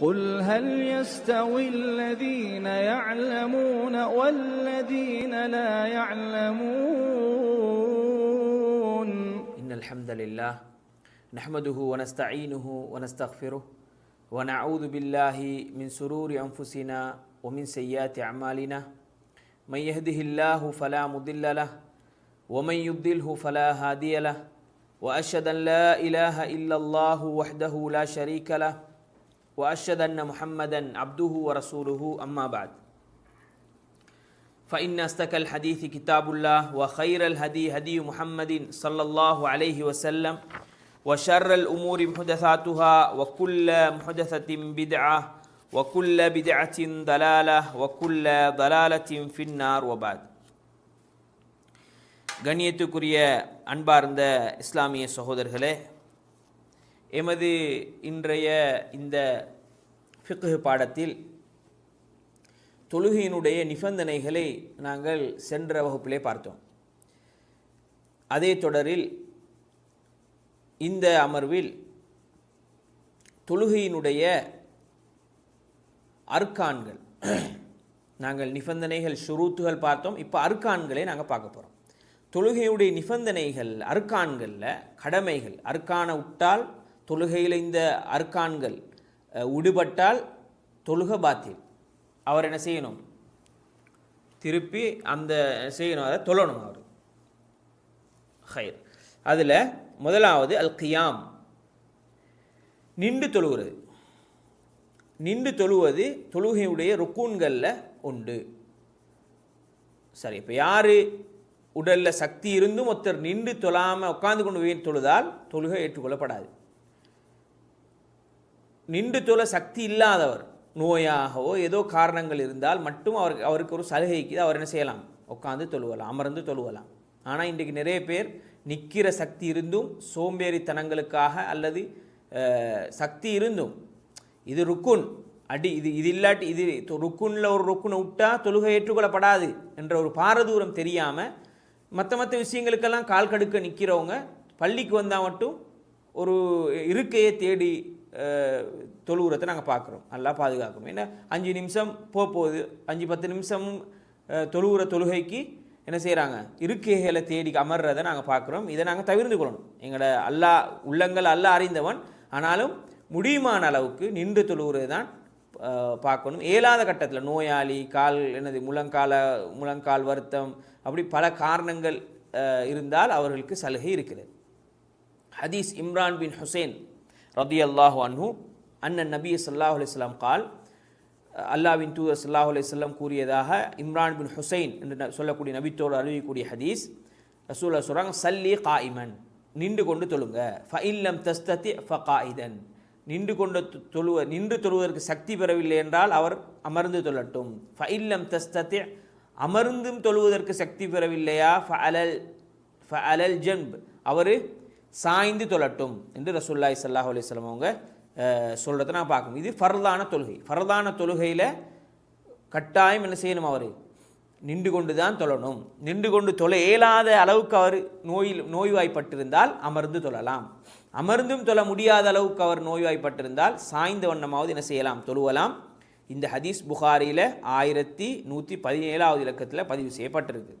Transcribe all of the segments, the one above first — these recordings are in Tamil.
قل هل يستوي الذين يعلمون والذين لا يعلمون؟ إن الحمد لله نحمده ونستعينه ونستغفره ونعوذ بالله من سرور أنفسنا ومن سيئات أعمالنا من يهده الله فلا مضل له ومن يضلله فلا هادي له وأشهد أن لا إله إلا الله وحده لا شريك له وأشهد أن محمدا عبده ورسوله أما بعد فإن أصدق الحديث كتاب الله وخير الهدي هدي محمد صلى الله عليه وسلم وشر الأمور محدثاتها وكل محدثة بدعة وكل بدعة ضلالة وكل ضلالة في النار وبعد கண்ணியத்துக்குரிய அன்பார்ந்த இஸ்லாமிய சகோதரர்களே எமது இன்றைய இந்த ஃபிக்ஹ் பாடத்தில் தொழுகையினுடைய நிபந்தனைகளை நாங்கள் சென்ற வகுப்பிலே பார்த்தோம். அதே தொடரில் இந்த அமர்வில் தொழுகையினுடைய அர்க்கான்கள் நாங்கள் நிபந்தனைகள் ஷுரூத்துகள் பார்த்தோம். இப்போ அர்க்கான்களை நாங்கள் பார்க்க போகிறோம் தொழுகையுடைய நிபந்தனைகள் அர்க்கான்களில் கடமைகள் அர்க்கான விட்டால் தொழுகையில் இந்த அர்க்கான்கள் விடுபட்டால் தொழுக பாத்தில் அவர் என்ன செய்யணும்? திருப்பி அந்த செய்யணும் அதை தொழணும் அவர். ஹைர். அதில் முதலாவது அல் கியாம். நின்று தொழுகிறது. நின்று தொழுவது தொழுகையுடைய ருக்கூன்களில் உண்டு. சரி இப்போ யார் உடலில் சக்தி இருந்தும் ஒருத்தர் நின்று தொழாமல் உட்காந்து கொண்டு போய் தொழுதால் தொழுகை ஏற்றுக்கொள்ளப்படாது. நின்று சொல்ல சக்தி இல்லாதவர். நோயாகவோ ஏதோ காரணங்கள் இருந்தால் மட்டும் அவருக்கு அவருக்கு ஒரு சலுகைக்கு அவர் என்ன செய்யலாம்? உட்காந்து தொழுவலாம் அமர்ந்து தொழுவலாம். ஆனால் இன்றைக்கு நிறைய பேர் நிற்கிற சக்தி இருந்தும் சோம்பேறித்தனங்களுக்காக அல்லது சக்தி இருந்தும் இது ருக்குன் அடி இது இது இல்லாட்டி இது ருக்குனில் ஒரு ருக்குனை விட்டால் தொழுகை ஏற்றுக்கொள்ளப்படாது என்ற ஒரு பாரதூரம் தெரியாமல் மற்ற மற்ற விஷயங்களுக்கெல்லாம் கால் கடுக்க நிற்கிறவங்க பள்ளிக்கு வந்தால் மட்டும் ஒரு இருக்கையை தேடி தொழுகிறத நாங்கள் பார்க்குறோம். நல்லா பாதுகாக்கணும் ஏன்னா அஞ்சு நிமிஷம் போக போகுது அஞ்சு பத்து நிமிஷம் அஹ், தொழுகிற தொழுகைக்கு என்ன செய்கிறாங்க இருக்கைகளை தேடி அமர்றதை நாங்கள் பார்க்குறோம். இதை நாங்கள் தவிர்த்து கொள்ளணும். எங்களோட அல்லா உள்ளங்கள் அல்ல அறிந்தவன். ஆனாலும் முடியுமான அளவுக்கு நின்று தொழுகிறது தான் பார்க்கணும். இயலாத கட்டத்தில் நோயாளி கால் என்னது முழங்கால முழங்கால் வருத்தம் அப்படி பல காரணங்கள் இருந்தால் அவர்களுக்கு சலுகை இருக்கிறது. ஹதீஸ் இம்ரான் பின் ஹுசேன் ரதி அல்லாஹு அன்ஹு அண்ணன் நபி சல்லாஹ் அலிஸ்லாம் கால் அல்லாவின் தூதர் சல்லாஹ் அலிஸ்லாம் கூறியதாக இம்ரான் பின் ஹுசைன் என்று சொல்லக்கூடிய நபித்தோடு அறிவிக்கக்கூடிய ஹதீஸ். ரசூலா சொல்கிறாங்க சல்லி காயிமன் நின்று கொண்டு தொழுங்க. ஃப இல்லம் தஸ்ததி ஃப காயிதன் நின்று கொண்டு தொ- தொழுவ நின்று தொழுவதற்கு சக்தி பெறவில்லை என்றால் அவர் அமர்ந்து தொழட்டும். ஃப இல்லம் தஸ்ததி அமர்ந்தும் தொழுவதற்கு சக்தி பெறவில்லையா? ஃப அலல் ஃப அலல் ஜன்ப் அவர் சாய்ந்து தொழட்டும் என்று ரசூல்லாய் ஸல்லல்லாஹு அலிஸ்லாம் அவங்க சொல்கிறத நான் பார்க்கணும். இது ஃபர்தான தொழுகை. ஃபர்தான தொழுகையில் கட்டாயம் என்ன செய்யணும் அவர்? நின்று கொண்டு தான் தொழணும். நின்று கொண்டு தொலை இயலாத அளவுக்கு அவர் நோயில் நோய்வாய்ப்பட்டிருந்தால் அமர்ந்து தொழலாம். அமர்ந்தும் தொழ முடியாத அளவுக்கு அவர் நோய்வாய்ப்பட்டிருந்தால் சாய்ந்த வண்ணமாவது என்ன செய்யலாம்? தொழுவலாம். இந்த ஹதீஸ் புகாரியில் ஆயிரத்தி நூற்றி பதினேழாவது இலக்கத்தில் பதிவு செய்யப்பட்டிருக்கு.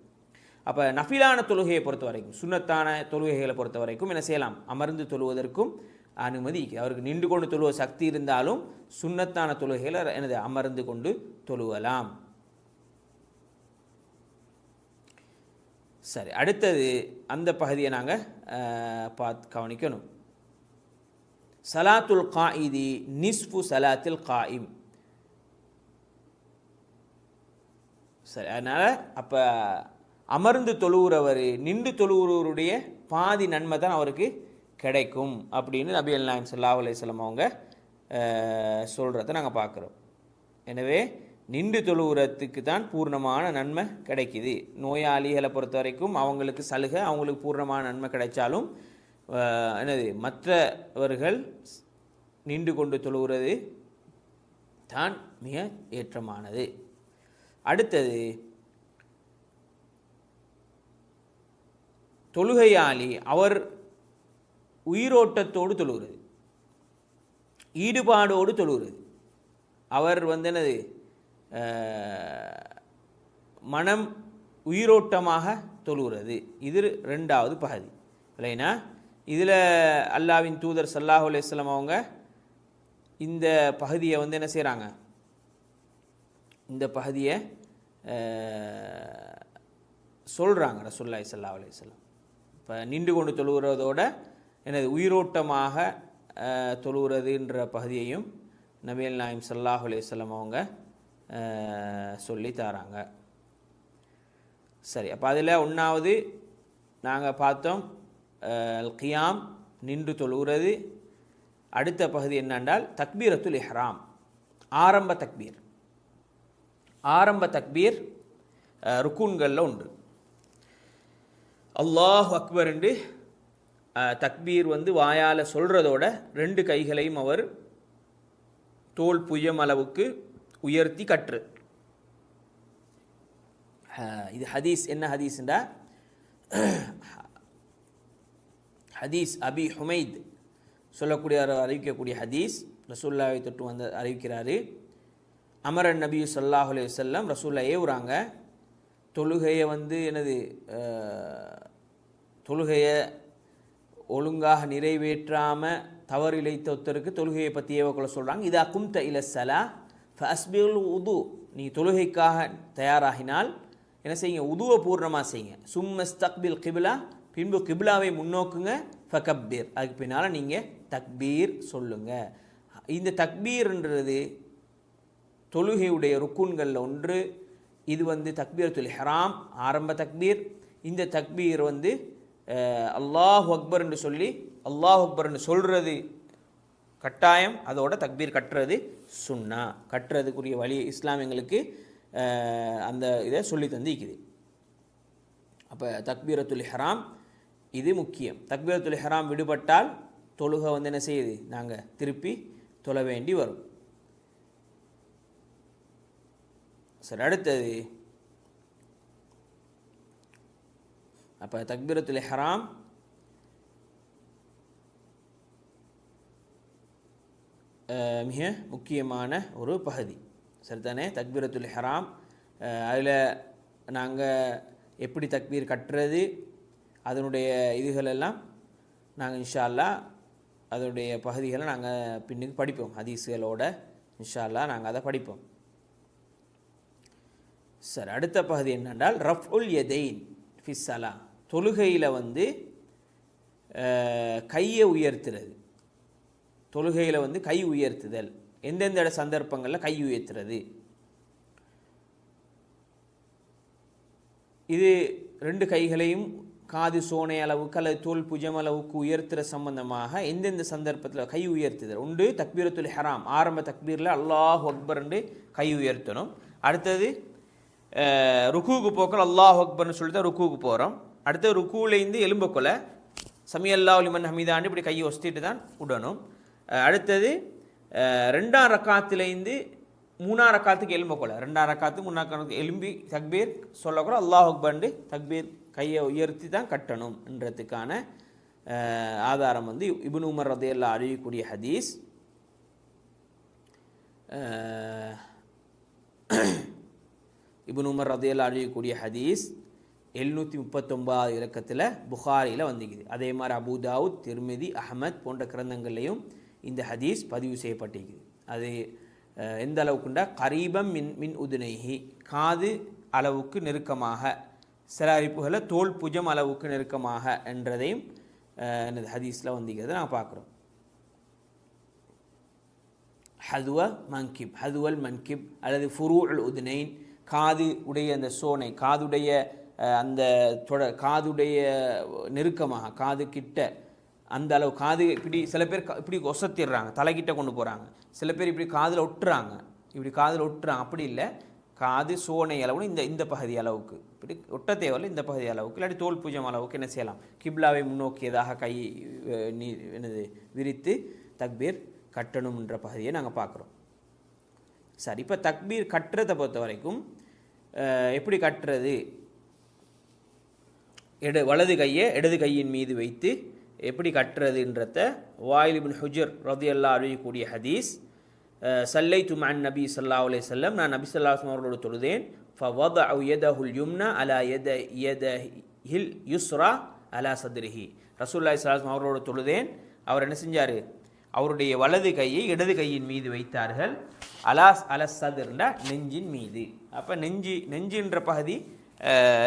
அப்போ நஃபிலான தொழுகையை பொறுத்த வரைக்கும் சுண்ணத்தான தொழுகைகளை பொறுத்த வரைக்கும் என்ன செய்யலாம்? அமர்ந்து தொழுவதற்கும் அனுமதி. அவருக்கு நின்று கொண்டு தொழுவ சக்தி இருந்தாலும் சுண்ணத்தான தொழுகைகளை எனது அமர்ந்து கொண்டு தொழுவலாம். சரி அடுத்தது அந்த பகுதியை நாங்கள் பார்த்து கவனிக்கணும். சலாத்துல் காயிதி நிஸ்ஃபு சலாத்தில் காயிம். சரி அதனால் அப்போ அமர்ந்து தொழுகிறவர் நின்று தொழுகிறவருடைய பாதி நன்மை தான் அவருக்கு கிடைக்கும் அப்படின்னு நபி அல் நாயம் அலையம் அவங்க சொல்கிறத நாங்கள் பார்க்குறோம். எனவே நின்று தொழுகிறதுக்கு தான் பூர்ணமான நன்மை கிடைக்குது. நோயாளிகளை பொறுத்த வரைக்கும் அவங்களுக்கு சலுகை அவங்களுக்கு பூர்ணமான நன்மை கிடைச்சாலும் என்னது மற்றவர்கள் நின்று கொண்டு தொழுகிறது தான் மிக ஏற்றமானது. அடுத்தது தொழுகையாளி அவர் உயிரோட்டத்தோடு தொழுகிறது. ஈடுபாடோடு தொழுகிறது. அவர் வந்து என்னது? மனம் உயிரோட்டமாக தொழுகிறது. இது ரெண்டாவது பகுதி. இல்லைனா இதில் அல்லாவின் தூதர் சல்லாஹூ அலையம் அவங்க இந்த பகுதியை வந்து என்ன செய்கிறாங்க? இந்த பகுதியை சொல்கிறாங்க ரசுல்லாய் சல்லா அலையம் இப்போ நின்று கொண்டு தொழுகிறதோட எனது உயிரோட்டமாக தொழுகிறதுன்ற பகுதியையும் நபியல் நாயம் சல்லாஹ் அலையம் அவங்க சொல்லி தராங்க. சரி அப்போ அதில் ஒன்றாவது நாங்கள் பார்த்தோம் கியாம் நின்று தொழுகிறது. அடுத்த பகுதி என்னென்றால் தக்பீரத்துல் இஹ்ராம் ஆரம்ப தக்பீர். ஆரம்ப தக்பீர் ருக்குன்களில் ருக்கூன்களில் உண்டு அல்லாஹ் அக்பர் என்று தக்பீர் வந்து வாயால் சொல்கிறதோட ரெண்டு கைகளையும் அவர் தோல் புயம் அளவுக்கு உயர்த்தி கற்று. இது ஹதீஸ் என்ன ஹதீஸ்ண்டா ஹதீஸ் அபி ஹுமைத் சொல்லக்கூடிய அறிவிக்கக்கூடிய ஹதீஸ் ரசூல்லாவை தொட்டு வந்து அறிவிக்கிறாரு. அமரன் நபி ஸல்லல்லாஹு அலைஹி வஸல்லம் ரசூல்லா ஏவுறாங்க. தொழுகையை வந்து எனது தொழுகையை ஒழுங்காக நிறைவேற்றாமல் தவறு இழைத்த ஒருத்தருக்கு தொழுகையை பற்றி ஏவக்குள்ள சொல்கிறாங்க இது அகும்த இல சலா ஃபஸ்பில் உது நீ தொழுகைக்காக தயாராகினால் என்ன செய்யுங்க உதுவை பூர்ணமாக செய்யுங்க. சும்மஸ்தக்பில் கிபிலா. பின்பு கிபிலாவை முன்னோக்குங்க ஃபகப்பீர். அதுக்கு பின்னால் நீங்கள் தக்பீர் சொல்லுங்கள் இந்த தக்பீர்ன்றது தொழுகையுடைய ருக்குன்களில் ஒன்று இது வந்து தக்பீரத்துல் ஹராம் ஆரம்ப தக்பீர். இந்த தக்பீர் வந்து அல்லாஹ் அக்பர் என்று சொல்லி அல்லாஹ் அக்பர் என்று சொல்கிறது கட்டாயம். அதோட தக்பீர் கட்டுறது சுன்னா. கட்டுறதுக்குரிய வழி இஸ்லாமியங்களுக்கு அந்த இதை சொல்லி தந்திக்குது. அப்போ தக்பீரத்துல் ஹராம் இது முக்கியம். தக்பீரத்துல் ஹராம் விடுபட்டால் தொழுகை வந்து என்ன செய்யுது? நாங்கள் திருப்பி தொழ வேண்டி வரும். சரி அடுத்தது. அப்போ தக்பீரத்துல் ஹராம் மிக முக்கியமான ஒரு பகுதி. சரிதானே தக்பீரத்துல் ஹராம் அதில் நாங்கள் எப்படி தக்பீர் கட்டுறது அதனுடைய இதுகளெல்லாம் நாங்கள் இன்ஷா அல்லாஹ் அதனுடைய பகுதிகளை நாங்கள் பின்னுக்கு படிப்போம். ஹதீஸுகளோட இன்ஷா அல்லாஹ் நாங்கள் அதை படிப்போம். சரி அடுத்த பகுதி என்னென்றால் ரஃப் உல் எதெயின் ஃபிஸ்ஸலா தொழுகையில் வந்து கையை உயர்த்துறது. தொழுகையில் வந்து கை உயர்த்துதல். எந்தெந்த சந்தர்ப்பங்களில் கை உயர்த்துறது. இது ரெண்டு கைகளையும் காது சோனை அளவுக்கு அல்லது தோல் புஜம் அளவுக்கு உயர்த்துற சம்பந்தமாக எந்தெந்த சந்தர்ப்பத்தில் கை உயர்த்துதல்? உண்டு தக்பீரத்துல் ஹராம் ஆரம்ப தக்பீரில் அல்லாஹ் அக்பர்ண்டு கை உயர்த்தணும். அடுத்தது அஹ், ருக்குவுக்கு அல்லாஹ் அக்பர்னு சொல்லி தான் ருக்கூக்கு போகிறோம் அடுத்து ருக்கூலேருந்து எலும்புக்குள்ள சமி அல்லாஹ் லிமன் ஹமீதாண்டு இப்படி கையை ஒஸ்திட்டு தான் விடணும் அடுத்தது ரெண்டாம் ரக்காத்துலேருந்து மூணாம் ரக்காத்துக்கு எலும்பக்கூட ரெண்டாம் ரக்காத்து மூணாம் கணக்கு எலும்பி தக்பீர் சொல்லக்கூட அல்லாஹ் அக்பர்ண்டு தக்பீர் கையை உயர்த்தி தான் கட்டணும்ன்றதுக்கான ஆதாரம் வந்து இப்னு உமர் ரதையெல்லாம் அறிவிக்கூடிய ஹதீஸ். இபுன் உமர் ரதையெல்லாம் அறிவிக்கக்கூடிய ஹதீஸ் எழுநூற்றி முப்பத்தொம்பதாவது இலக்கத்தில் புகாரியில் வந்துக்குது அதே மாதிரி அபுதாவுத் திருமிதி அஹமத் போன்ற கிரந்தங்கள்லையும் இந்த ஹதீஸ் பதிவு செய்யப்பட்டிருக்குது. அது எந்த அளவுக்குண்டா கரீபம் மின் மின் உதுனைகி காது அளவுக்கு நெருக்கமாக சில அறிப்புகளை தோல் புஜம் அளவுக்கு நெருக்கமாக என்றதையும் எனது என்னது ஹதீஸில் வந்திக்கிறத நான் பார்க்குறோம் ஹதுவ மன்கிப் ஹதுவல் மன்கிப் அல்லது ஃபுரூல் உதுனைன் காது உடைய அந்த சோனை காதுடைய அந்த தொட காதுடைய நெருக்கமாக காது கிட்ட அந்த அளவு காது இப்படி சில பேர் க- இப்படி ஒசத்திடுறாங்க தலைக்கிட்ட கொண்டு போகிறாங்க சில பேர் இப்படி காதில் ஒட்டுறாங்க. இப்படி காதில் ஒட்டுறாங்க அப்படி இல்லை. காது சோனை அளவுன்னு இந்த இந்த பகுதி அளவுக்கு. இப்படி ஒட்ட தேவையில்ல இந்த பகுதி அளவுக்கு. இல்லாட்டி தோல் பூஜம் அளவுக்கு என்ன செய்யலாம்? கிப்லாவை முன்னோக்கியதாக கை நீ என்னது விரித்து தக்பீர் கட்டணும்ன்ற பகுதியை நாங்கள் பார்க்குறோம். சரி இப்போ தக்பீர் கட்டுறதை பொறுத்த வரைக்கும் எப்படி கட்டுறது? எடு வலது கையை இடது கையின் மீது வைத்து எப்படி கட்டுறதுன்றத வாயில் இபின் ஹுஜர் ரதியல்லா அறிவிக்கக்கூடிய ஹதீஸ். சல்லை துமான் நபி சல்லா அலே செல்லம் நான் நபி சல்லாஹம் அவர்களோடு தொழுதேன். ஃபவத யதஹுல் யும்னா அலா யத யத ஹில் யுஸ்ரா அலா சத்ரிஹி. ரசூல்லாய் சலாஹம் அவர்களோடு தொழுதேன். அவர் என்ன செஞ்சார்? அவருடைய வலது கையை இடது கையின் மீது வைத்தார்கள். அலாஸ் அலசதுர்னா நெஞ்சின் மீது. அப்போ நெஞ்சு நெஞ்சுன்ற பகுதி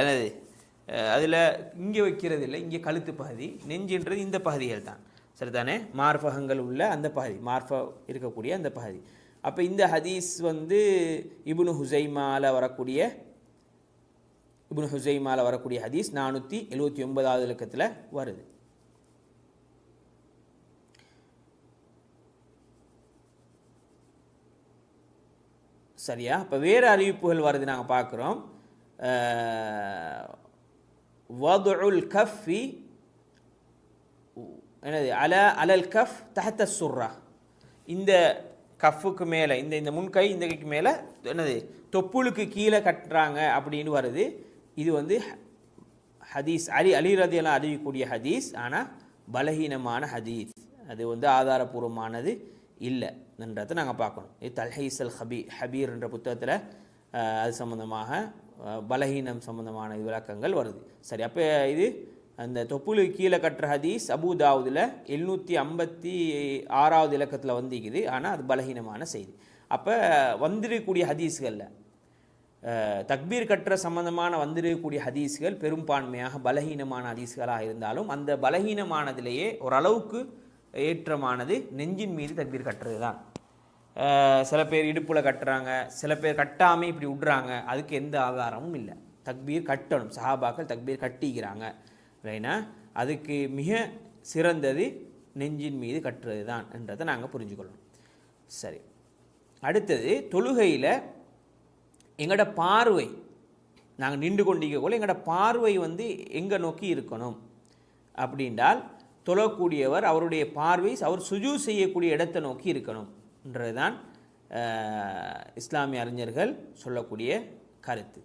என்னது? அதில் இங்கே வைக்கிறது இல்லை இங்கே கழுத்து பகுதி. நெஞ்சுன்றது இந்த பகுதிகள் தான். சரிதானே? மார்பகங்கள் உள்ள அந்த பகுதி மார்ப இருக்கக்கூடிய அந்த பகுதி. அப்போ இந்த ஹதீஸ் வந்து இபுனு ஹுசைமால வரக்கூடிய இபுனு ஹுசைமாவில் வரக்கூடிய ஹதீஸ் நானூற்றி எழுபத்தி ஒன்பதாவது இலக்கத்தில் வருது. சரியா? இப்போ வேறு அறிவிப்புகள் வருது நாங்கள் பார்க்குறோம். வதுல் கஃபி என்னது அல அலல் கஃப் தஹத்த சுர்ரா. இந்த கஃப்புக்கு மேலே இந்த இந்த முன்கை இந்த கைக்கு மேலே என்னது தொப்புளுக்கு கீழே கட்டுறாங்க அப்படின்னு வருது. இது வந்து ஹதீஸ் அலி அலி ரதியெல்லாம் அறிவிக்கக்கூடிய ஹதீஸ் ஆனால் பலகீனமான ஹதீஸ். அது வந்து ஆதாரபூர்வமானது. இல்லை என்றதை நாங்கள் பார்க்கணும். இது தல்ஹீஸ் அல் ஹபீ ஹபீர் என்ற புத்தகத்தில் அது சம்மந்தமாக பலஹீனம் சம்மந்தமான சம்பந்தமான விளக்கங்கள் வருது. சரி அப்போ இது அந்த தொப்புளு கீழே கட்டுற ஹதீஸ் அபுதாவுதில் எழுநூற்றி ஐம்பத்தி ஆறாவது இலக்கத்தில் வந்திக்குது. ஆனால் அது பலகீனமான செய்தி. அப்போ வந்திருக்கக்கூடிய ஹதீஸ்களில் தக்பீர் கட்டுற சம்பந்தமான வந்திருக்கக்கூடிய ஹதீஸ்கள் பெரும்பான்மையாக பலகீனமான ஹதீஸ்களாக இருந்தாலும் அந்த பலகீனமானதிலேயே ஓரளவுக்கு ஏற்றமானது நெஞ்சின் மீது தக்பீர் கட்டுறது தான் சில பேர் இடுப்பில் கட்டுறாங்க சில பேர் கட்டாமல் இப்படி விட்றாங்க அதுக்கு எந்த ஆதாரமும் இல்லை. தக்பீர் கட்டணும் சஹாபாக்கள் தக்பீர் கட்டிக்கிறாங்க. இல்லைன்னா அதுக்கு மிக சிறந்தது நெஞ்சின் மீது கட்டுறது தான் என்றதை நாங்கள் புரிஞ்சுக்கொள்ளணும். சரி. அடுத்தது தொழுகையில் எங்களோட பார்வை நாங்கள் நின்று கொண்டிருக்கக்குள்ள எங்களோட பார்வை வந்து எங்கே நோக்கி இருக்கணும்? அப்படின்றால் தொழக்கூடியவர் அவருடைய பார்வை அவர் சுஜூ செய்யக்கூடிய இடத்தை நோக்கி இருக்கணும் என்றதுதான் இஸ்லாமிய அறிஞர்கள் சொல்லக்கூடிய கருத்து.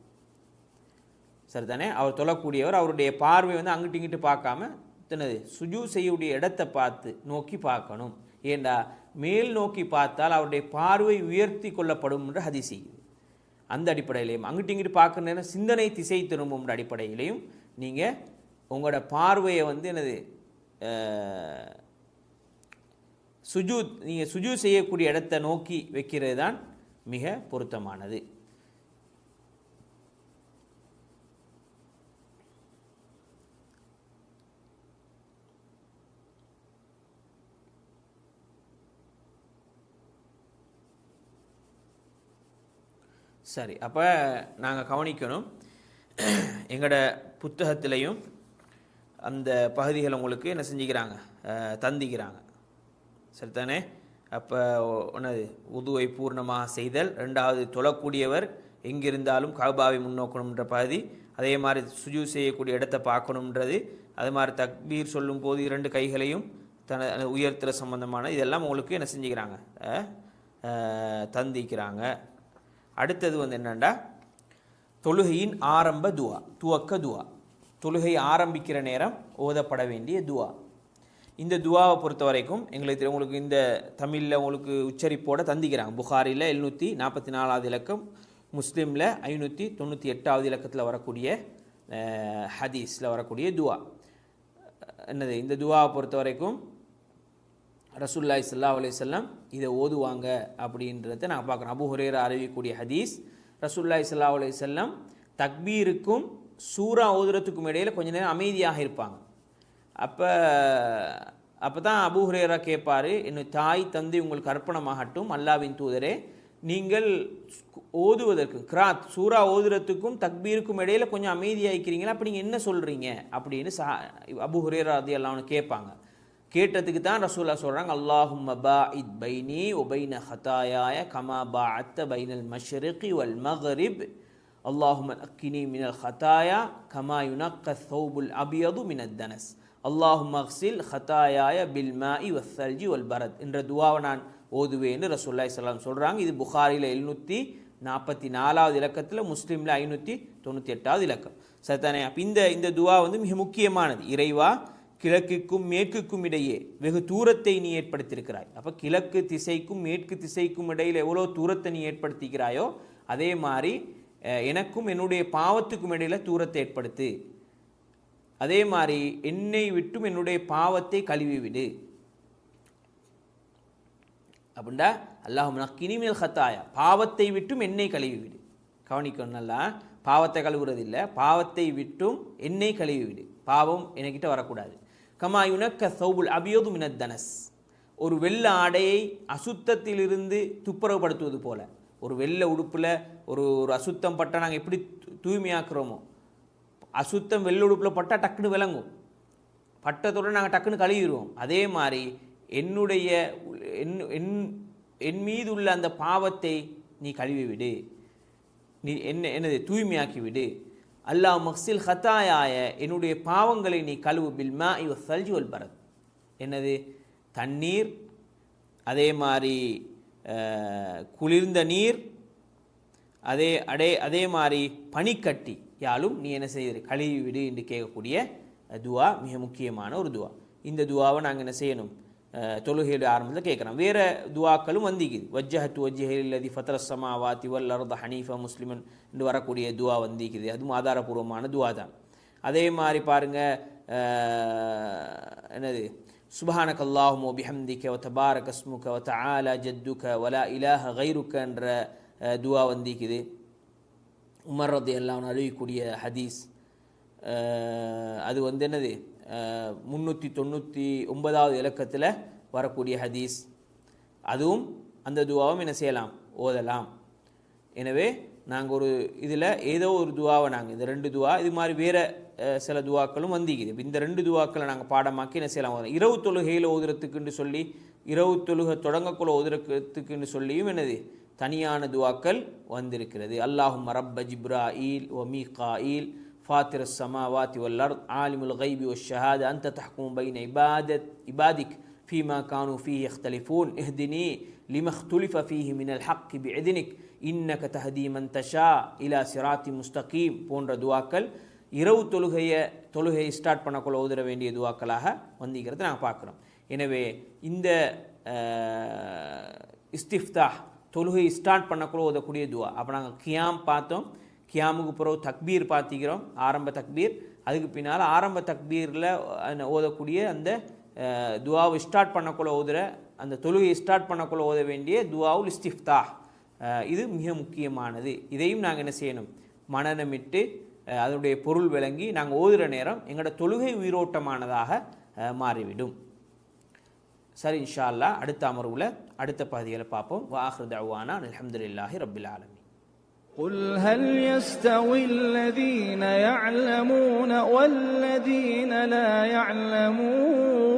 சரிதானே? அவர் தொழக்கூடியவர் அவருடைய பார்வை வந்து அங்கிட்டு இங்கிட்டு பார்க்காம தனது சுஜூ செய்யக்கூடிய இடத்தை பார்த்து நோக்கி பார்க்கணும். ஏண்டா? மேல் நோக்கி பார்த்தால் அவருடைய பார்வை உயர்த்தி கொள்ளப்படும் என்று ஹதீஸ் செய்யுது அந்த அடிப்படையிலையும் அங்கிட்டு இங்கிட்டு பார்க்குற நேரம் சிந்தனை திசை திரும்பும்ன்ற அடிப்படையிலையும் நீங்கள் உங்களோட பார்வையை வந்து என்னது சுஜூத் நீங்கள் சுஜூ செய்யக்கூடிய இடத்தை நோக்கி வைக்கிறது தான் மிக பொருத்தமானது. சரி அப்போ நாங்கள் கவனிக்கணும். எங்களோட புத்தகத்திலையும் அந்த பகுதிகள் உங்களுக்கு என்ன செஞ்சுக்கிறாங்க? தந்திக்கிறாங்க. சரிதானே? அப்போ என்னது? உதுவை பூர்ணமாக செய்தல். ரெண்டாவது தொழக்கூடியவர் எங்கிருந்தாலும் கபாவை முன்னோக்கணுன்ற பகுதி. அதே மாதிரி சுஜு செய்யக்கூடிய இடத்தை பார்க்கணுன்றது அதே மாதிரி தக்பீர் சொல்லும் போது இரண்டு கைகளையும் தன உயர்த்துற சம்பந்தமான இதெல்லாம் உங்களுக்கு என்ன செஞ்சுக்கிறாங்க? தந்திக்கிறாங்க. அடுத்தது வந்து என்னென்னா தொழுகையின் ஆரம்ப துவா துவக்க துவா. தொழுகை ஆரம்பிக்கிற நேரம் ஓதப்பட வேண்டிய துவா. இந்த துவாவை பொறுத்த வரைக்கும் எங்களுக்கு உங்களுக்கு இந்த தமிழில் உங்களுக்கு உச்சரிப்போட தந்திக்கிறாங்க. புகாரியில் எழுநூற்றி நாற்பத்தி நாலாவது இலக்கம் முஸ்லீமில் ஐநூற்றி தொண்ணூற்றி எட்டாவது இலக்கத்தில் வரக்கூடிய ஹதீஸில் வரக்கூடிய துவா. என்னது இந்த துவாவை பொறுத்த வரைக்கும் ரசூல்லாய் சல்லா அலையம் இதை ஓதுவாங்க அப்படின்றத நான் பார்க்குறேன். அபு ஹுரேரா அறிவிக்கக்கூடிய ஹதீஸ் ரசூல்லாய் சல்லா அலையம் தக்பீருக்கும் சூரா ஓதுறதுக்கும் இடையில் கொஞ்ச நேரம் அமைதியாக இருப்பாங்க. அப்போ அப்போ தான் அபு ஹுரேரா கேட்பார் என்னும் தாய் தந்தை உங்களுக்கு அர்ப்பணமாகட்டும் அல்லாவின் தூதரே. நீங்கள் ஓதுவதற்கு கிராத் சூரா ஓதுறதுக்கும் தக்பீருக்கும் இடையில் கொஞ்சம் அமைதியாகிக்கிறீங்களா அப்போ நீங்கள் என்ன சொல்கிறீங்க அப்படின்னு சா அபு ஹுரேரா அது எல்லாம் கேட்பாங்க. கேட்டதுக்கு தான் ரசூலா சொல்கிறாங்க அல்லாஹும் பாஇத் பைனி ஒபைன ஹதாயாய கமா பாஅத்த பைனல் மஷ்ரிகி வல் மஹரிப் அல்லாஹுமன் அக்கினி மினல் ஹதாயா கமா யுனக்க சௌபுல் அபியது மினத் தனஸ். அல்லாஹும் அக்சில் ஹதாயாய பில் மாஇ வசல்ஜி வல் பரத் என்ற துவாவை நான் ஓதுவேன்னு ரசூல்லாய் சலாம் சொல்கிறாங்க இது புகாரியில் எழுநூற்றி நாற்பத்தி நாலாவது இலக்கத்தில் முஸ்லீமில் ஐநூற்றி தொண்ணூற்றி எட்டாவது இலக்கம். சரிதானே அப்போ இந்த இந்த துவா வந்து மிக முக்கியமானது. இறைவா கிழக்குக்கும் மேற்குக்கும் இடையே வெகு தூரத்தை நீ ஏற்படுத்தியிருக்கிறாய். அப்போ கிழக்கு திசைக்கும் மேற்கு திசைக்கும் இடையில் எவ்வளோ தூரத்தை நீ ஏற்படுத்திக்கிறாயோ அதே மாதிரி எனக்கும் என்னுடைய பாவத்துக்கும் இடையில் தூரத்தை ஏற்படுத்து. அதே மாதிரி என்னை விட்டும் என்னுடைய பாவத்தை கழுவி விடு அப்படின்னா அல்லாஹ் நக்கினிமேல் ஹத்தாயா பாவத்தை விட்டும் என்னை கழுவி விடு கவனிக்கணும் நல்லா. பாவத்தை கழுவுறது இல்லை பாவத்தை விட்டும் என்னை கழுவி விடு பாவம் என்கிட்ட வரக்கூடாது. கமா யுனக்க சௌபுல் அபியோது மினத் தனஸ். ஒரு வெள்ள ஆடையை அசுத்தத்திலிருந்து துப்புரவுப்படுத்துவது போல. ஒரு வெள்ளை உடுப்பில் ஒரு ஒரு அசுத்தம் பட்டால் நாங்கள் எப்படி தூய்மையாக்குறோமோ அசுத்தம் வெள்ளை உடுப்பில் பட்டால் டக்குன்னு விளங்கும். பட்டத்தோடு நாங்கள் டக்குன்னு கழுவிடுவோம். அதே மாதிரி என்னுடைய என் என் என் மீது உள்ள அந்த பாவத்தை நீ கழுவி விடு நீ என்ன என்னது தூய்மையாக்கி விடு அல்லாஹ் மக்சில் ஹத்தாயாய என்னுடைய பாவங்களை நீ கழுவு. பில்மா இவ சல்ஜுவல் பரத். என்னது? தண்ணீர். அதே மாதிரி குளிர்ந்த நீர் அதே அடே அதே மாதிரி பனிக்கட்டி யாலும் நீ என்ன செய்யுது கழுவி விடு என்று கேட்கக்கூடிய துவா மிக முக்கியமான ஒரு துவா. இந்த துவாவை நாங்கள் என்ன செய்யணும்? தொழுகையில் ஆரம்பத்தில் கேட்குறோம். வேறு துவாக்களும் வந்திக்குது. வஜ்ஜஹத்து வஜ்ஜஹில்லதி ஃபத்ரஸ்ஸமா வாத்தி வல் அர்த ஹனீஃபா முஸ்லிமன் என்று வரக்கூடிய துவா வந்திக்குது. அதுவும் ஆதாரபூர்வமான துவா தான் அதே மாதிரி பாருங்கள் என்னது? சுபஹானக் அல்லாஹும் பிஹம்திக்க வ தபாரக் அஸ்முக வ ஆலா ஜத்துக வலா இலாஹ கைருக்க என்ற துவா வந்திக்குது. உமர் எல்லாம் அழுகக்கூடிய ஹதீஸ். அது வந்து என்னது? முந்நூற்றி தொண்ணூற்றி ஒன்பதாவது இலக்கத்தில் வரக்கூடிய ஹதீஸ். அதுவும் அந்த துவாவும் என்ன செய்யலாம்? ஓதலாம். எனவே நாங்கள் ஒரு இதில் ஏதோ ஒரு துவாவை நாங்கள் இந்த ரெண்டு துவா இது மாதிரி வேறு சில துவாக்களும் வந்திக்குது. இந்த ரெண்டு துவாக்களை நாங்கள் பாடமாக்கி என்ன செய்யலாம்? வரோம் இரவு தொழுகையில் ஓதுறதுக்குன்னு சொல்லி இரவு தொழுகை தொடங்கக்குள்ள ஓதுறதுக்குன்னு சொல்லியும் என்னது? தனியான துவாக்கள் வந்திருக்கிறது. அல்லாஹும் ஈல் ஜிப்ராயில் கா ஈல் ஃபாத்திர சமா வாத்தி அர்த் ஆலிமுல் கைபி ஒ ஷஹாத் அந்த தஹ்கும் பைன இபாதத் இபாதிக் ஃபீமா கானு ஃபீ எஹ்தலிஃபூன் எஹ்தினி லிமஹ் துலிஃப ஃபீஹி மினல் ஹக்கி பி எதினிக் இன்னக தஹதீமன் தஷா இலா சிராத்தி முஸ்தகீம் போன்ற துவாக்கள் இரவு தொழுகையை தொழுகையை ஸ்டார்ட் பண்ணக்குள்ள உதற வேண்டிய துவாக்களாக வந்திருக்கிறத நாங்கள் பார்க்குறோம். எனவே இந்த இஸ்திஃப்தா தொழுகையை ஸ்டார்ட் பண்ணக்குள்ள ஓதக்கூடிய துவா. அப்போ நாங்கள் கியாம் பார்த்தோம். கியாமுக்கு பிறகு தக்பீர் பார்த்திக்கிறோம். ஆரம்ப தக்பீர். அதுக்கு பின்னால் ஆரம்ப தக்பீரில் ஓதக்கூடிய அந்த துவாவை ஸ்டார்ட் பண்ணக்குள்ள ஓதுற அந்த தொழுகையை ஸ்டார்ட் பண்ணக்குள்ள ஓத வேண்டிய துவாவுல் இஸ்திஃப்தா இது மிக முக்கியமானது இதையும் நாங்கள் என்ன செய்யணும் மனநமிட்டு அஹ், அதனுடைய பொருள் விளங்கி நாங்கள் ஓதுகிற நேரம் எங்களோட தொழுகை உயிரோட்டமானதாக அஹ், மாறிவிடும் சரி இன்ஷா அல்லாஹ் அடுத்த அமர்வில் அடுத்த பகுதிகளை பார்ப்போம் வாஹ்ரு தவானா அல்ஹம்துலில்லாஹி ரபில் ஆலமீன் قل هل يستوي الذين يعلمون والذين لا يعلمون